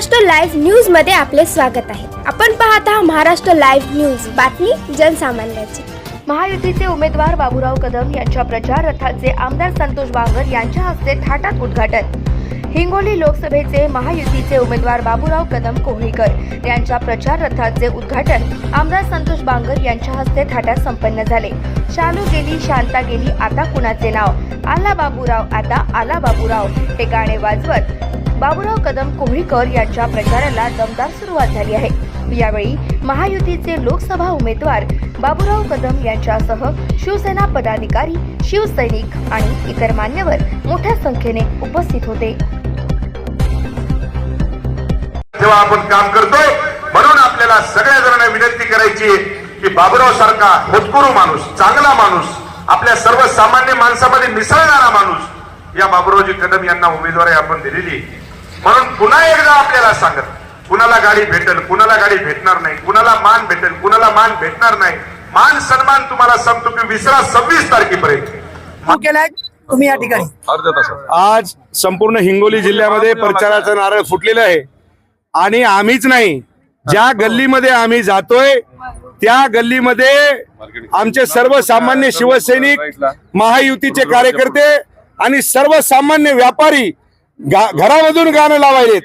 Maharashtra live न्यूजमध्ये आपले स्वागत आहे. आपण पाहत आहात महाराष्ट्र लाईव्ह न्यूज. बातमी जनसामान्यांची. महायुतीचे उमेदवार बाबूराव कदम यांच्या प्रचार रथाचे आमदार संतोष बांगर यांच्या हस्ते थाटात उद्घाटन. हिंगोली लोकसभेचे महायुतीचे उमेदवार बाबूराव कदम कोहळीकर यांच्या प्रचार रथाचे उद्घाटन आमदार संतोष बांगर यांच्या हस्ते थाटात संपन्न झाले. शालू गेली शांता गेली आता कुणाचे नाव? आला बाबूराव आता आला बाबूराव. हे गाणे वाजवत बाबुराव कदम कोहळीकर यांच्या प्रचाराला दमदार सुरुवात झाली आहे. यावेळी महायुतीचे लोकसभा उमेदवार बाबुराव कदम यांच्यासह शिवसेना पदाधिकारी शिवसैनिक आणि इतर मान्यवर मोठ्या संख्येने उपस्थित होते. जेव्हा आपण काम करतोय म्हणून आपल्याला सगळ्या जणांना विनंती करायची की बाबुराव सारखा होतकुरू माणूस चांगला माणूस आपल्या सर्वसामान्य माणसामध्ये मिसळणारा माणूस या बाबुरावजी कदम यांना उमेदवारी आपण दिलेली म्हणून पुन्हा एकदा आपल्याला सांगत कुणाला गाडी भेटेल कुणाला गाडी भेटणार नाही कुणाला मान भेटेल कुणाला मान भेटणार नाही मान सन्मान तुम्हाला सांगतो की विसरा सव्वीस तारखेपर्यंत. केलाय? तुम्ही या ठिकाणी. आज संपूर्ण हिंगोली जिल्ह्यामध्ये प्रचाराचं नारळ फुटलेलं आहे. आणि आम्हीच नाही. ज्या गल्लीमध्ये आम्ही जातोय त्या गल्लीमध्ये आमचे सर्वसामान्य शिवसैनिक महायुतीचे कार्यकर्ते आणि सर्वसामान्य व्यापारी घरामधून गाणं लावायलेत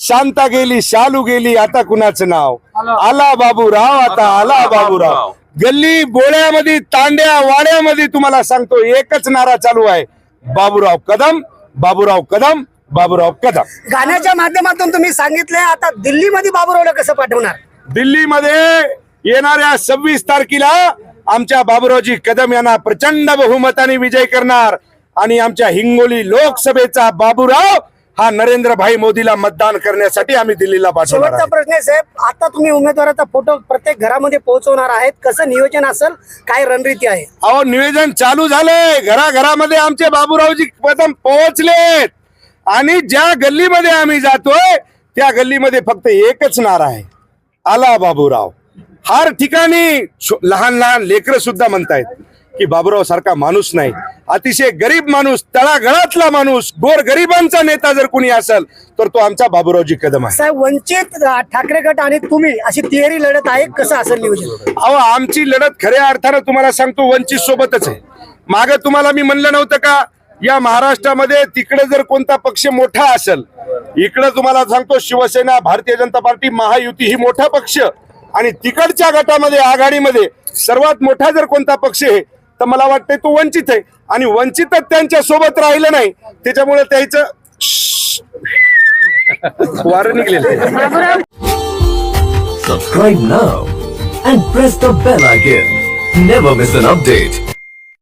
शांता गेली शालू गेली आता कुणाचं नाव? आला. बाबूराव आता आला बाबूराव. गल्ली बोळ्यामध्ये तांड्या वाड्यामध्ये तुम्हाला सांगतो एकच नारा चालू आहे. बाबूराव कदम बाबूराव कदम बाबूराव कदम. गाण्याच्या माध्यमातून तुम्ही सांगितले आता दिल्लीमध्ये बाबुरावला कसं पाठवणार? दिल्लीमध्ये येणाऱ्या सव्वीस तारखेला आमच्या बाबूरावजी कदम यांना प्रचंड बहुमताने विजय करणार. आणि आमच्या हिंगोली लोकसभेचा बाबूराव हा नरेंद्रभाई मोदीला मतदान करण्यासाठी आम्ही दिल्लीला पाठवणार शेवटचा आहे. प्रश्न आहे साहेब आता तुम्ही उमेदवाराचा फोटो प्रत्येक घरामध्ये पोहोचवणार आहेत. कसं नियोजन असेल काय रणनीती आहे? अहो निवेदन चालू झालंय. घराघरामध्ये आमचे बाबूरावजी कदम पोहोचलेत. आणि ज्या गल्लीमध्ये आम्ही जातोय त्या गल्लीमध्ये फक्त एकच नारा आहे. आला बाबूराव. हर ठिकाणी छो- लहान लहान लेकरं सुद्धा म्हणतायत. की बाबूराव सारखा माणूस नाही. अतिशय गरीब माणूस तळागळातला माणूस गोर गरिबांचा नेता जर कोणी असेल तर तो आमचा बाबूरावजी कदम आहे. साहेब वंचित ठाकरे गट आणि तुम्ही अशी तिहेरी लढत आहे कसं असेल नियोजन? अहो आमची लढत खऱ्या अर्थानं तुम्हाला सांगतो वंचित सोबतच आहे. माग तुम्हाला मी म्हणलं नव्हतं का या महाराष्ट्रामध्ये तिकडे जर कोणता पक्ष मोठा असेल इकडे तुम्हाला सांगतो शिवसेना भारतीय जनता पार्टी महायुती ही मोठा पक्ष आणि तिकडच्या गटामध्ये आघाडीमध्ये सर्वात मोठा जर कोणता पक्ष आहे तर मला वाटतंय तो वंचित आहे आणि वंचितच त्यांच्यासोबत राहिलं नाही त्याच्यामुळे त्याचं वार निघलेलं subscribe now and press the bell bell icon. Never miss an update.